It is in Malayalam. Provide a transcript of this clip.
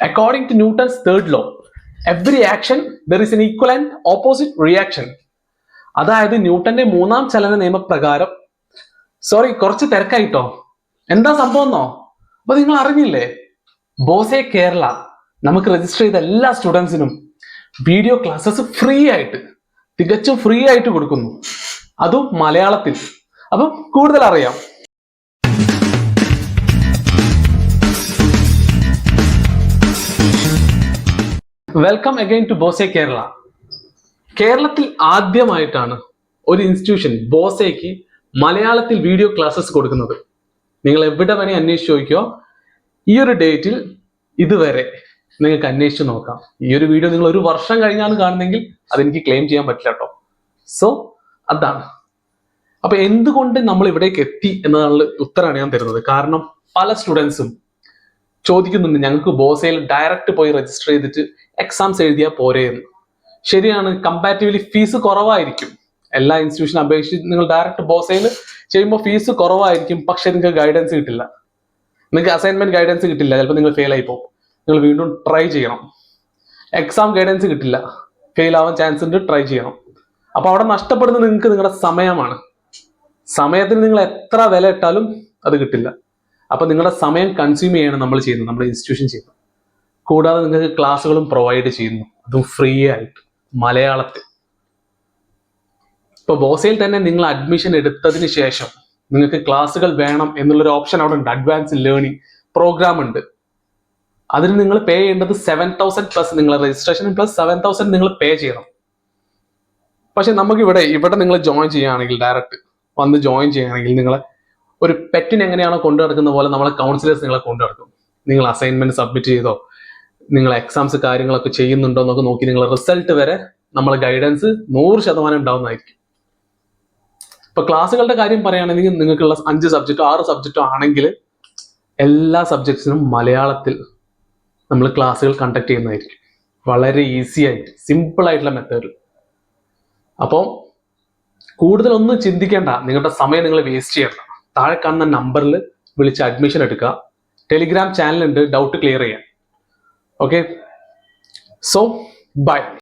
According to Newton's third law, every action there is an equal and opposite reaction അതായത് ന്യൂട്ടന്റെ മൂന്നാം ചലന നിയമപ്രകാരം. സോറി കുറച്ച് തിരക്കായിട്ടോ? എന്താ സംഭവം എന്നോ? അപ്പൊ നിങ്ങൾ അറിഞ്ഞില്ലേ? ബോസെ കേരള നമുക്ക് രജിസ്റ്റർ ചെയ്ത എല്ലാ സ്റ്റുഡൻസിനും വീഡിയോ ക്ലാസ്സസ് ഫ്രീ ആയിട്ട് തികച്ചും ഫ്രീ ആയിട്ട് കൊടുക്കുന്നു. അതും മലയാളത്തിൽ. അപ്പം കൂടുതൽ അറിയാം welcome again to BOSSE Kerala കേരളത്തിൽ ആദ്യമായിട്ടാണ് ഒരു ഇൻസ്റ്റിറ്റ്യൂഷൻ ബോസയ്ക്ക് മലയാളത്തിൽ വീഡിയോ ക്ലാസ്സസ് കൊടുക്കുന്നത്. നിങ്ങൾ എവിടെ വേണേ അന്വേഷിച്ച് നോക്കിയോ ഈ ഒരു ഡേറ്റിൽ ഇതുവരെ നിങ്ങൾക്ക് അന്വേഷിച്ച് നോക്കാം. ഈ ഒരു വീഡിയോ നിങ്ങൾ ഒരു വർഷം കഴിഞ്ഞാണ് കാണുന്നെങ്കിൽ അതെനിക്ക് ക്ലെയിം ചെയ്യാൻ പറ്റില്ല കേട്ടോ സോ അതാണ്. അപ്പൊ എന്തുകൊണ്ട് നമ്മൾ ഇവിടേക്ക് എത്തി എന്നതാണ് ഉത്തരമാണ് ഞാൻ തരുന്നത്. കാരണം പല സ്റ്റുഡൻസും ചോദിക്കുന്നുണ്ട് ഞങ്ങൾക്ക് ബോസയിൽ ഡയറക്റ്റ് പോയി രജിസ്റ്റർ ചെയ്തിട്ട് എക്സാംസ് എഴുതിയാൽ പോരെ എന്ന്. ശരിയാണ് കമ്പാരിറ്റീവ്ലി ഫീസ് കുറവായിരിക്കും. എല്ലാ ഇൻസ്റ്റിറ്റ്യൂഷനും അപേക്ഷിച്ച് നിങ്ങൾ ഡയറക്റ്റ് ബോസയിൽ ചെയ്യുമ്പോൾ ഫീസ് കുറവായിരിക്കും പക്ഷെ നിങ്ങൾക്ക് ഗൈഡൻസ് കിട്ടില്ല. നിങ്ങൾക്ക് അസൈൻമെന്റ് ഗൈഡൻസ് കിട്ടില്ല ചിലപ്പോൾ നിങ്ങൾ ഫെയിൽ ആയി പോകും. നിങ്ങൾ വീണ്ടും ട്രൈ ചെയ്യണം. എക്സാം ഗൈഡൻസ് കിട്ടില്ല ഫെയിൽ ആവാൻ ചാൻസ് ഉണ്ട് ട്രൈ ചെയ്യണം. അപ്പോൾ അവിടെ നഷ്ടപ്പെടുന്നത് നിങ്ങൾക്ക് നിങ്ങളുടെ സമയമാണ്. സമയത്തിന് നിങ്ങൾ എത്ര വില ഇട്ടാലും അത് കിട്ടില്ല. അപ്പൊ നിങ്ങളുടെ സമയം കൺസ്യൂം ചെയ്യണം നമ്മൾ ചെയ്യുന്നത് നമ്മുടെ ഇൻസ്റ്റിറ്റ്യൂഷൻ ചെയ്യുന്നത്. കൂടാതെ നിങ്ങൾക്ക് ക്ലാസ്സുകളും പ്രൊവൈഡ് ചെയ്യുന്നു. അതും ഫ്രീ ആയിട്ട്. മലയാളത്തിൽ. ഇപ്പൊ ബോസയിൽ തന്നെ നിങ്ങൾ അഡ്മിഷൻ എടുത്തതിന് ശേഷം നിങ്ങൾക്ക് ക്ലാസ്സുകൾ വേണം എന്നുള്ളൊരു ഓപ്ഷൻ അവിടെ ഉണ്ട്. അഡ്വാൻസ് ലേണിംഗ് പ്രോഗ്രാം ഉണ്ട്. അതിന് നിങ്ങൾ പേ ചെയ്യേണ്ടത് സെവൻ തൗസൻഡ് പ്ലസ് നിങ്ങൾ രജിസ്ട്രേഷൻ പ്ലസ് സെവൻ തൗസൻഡ് നിങ്ങൾ പേ ചെയ്യണം. പക്ഷെ നമുക്ക് ഇവിടെ ഇവിടെ നിങ്ങൾ ജോയിൻ ചെയ്യുകയാണെങ്കിൽ ഡയറക്റ്റ് വന്ന് ജോയിൻ ചെയ്യുകയാണെങ്കിൽ നിങ്ങൾ ഒരു പെറ്റിന് എങ്ങനെയാണോ കൊണ്ടു നടക്കുന്ന പോലെ നമ്മളെ കൗൺസിലേഴ്സ് നിങ്ങളെ കൊണ്ടു നടക്കും നിങ്ങൾ അസൈൻമെന്റ് സബ്മിറ്റ് ചെയ്തോ നിങ്ങൾ എക്സാംസ് കാര്യങ്ങളൊക്കെ ചെയ്യുന്നുണ്ടോ എന്നൊക്കെ നോക്കി നിങ്ങൾ റിസൾട്ട് വരെ നമ്മളെ ഗൈഡൻസ് നൂറ് ശതമാനം ഉണ്ടാവുന്നതായിരിക്കും ഇപ്പൊ ക്ലാസ്സുകളുടെ കാര്യം പറയുകയാണെങ്കിൽ നിങ്ങൾക്കുള്ള അഞ്ച് സബ്ജക്റ്റോ ആറ് സബ്ജക്റ്റോ ആണെങ്കിൽ എല്ലാ സബ്ജക്ട്സിനും മലയാളത്തിൽ നമ്മൾ ക്ലാസ്സുകൾ കണ്ടക്ട് ചെയ്യുന്നതായിരിക്കും. വളരെ ഈസി ആയിട്ട് സിമ്പിൾ ആയിട്ടുള്ള മെത്തേഡിൽ അപ്പോൾ കൂടുതലൊന്നും ചിന്തിക്കേണ്ട നിങ്ങളുടെ സമയം നിങ്ങൾ വേസ്റ്റ് ചെയ്യണ്ട. താഴെ കാണുന്ന നമ്പറിൽ വിളിച്ച് അഡ്മിഷൻ എടുക്കുക. ടെലിഗ്രാം ചാനൽ ഉണ്ട് ഡൗട്ട് ക്ലിയർ ചെയ്യാൻ. Okay so by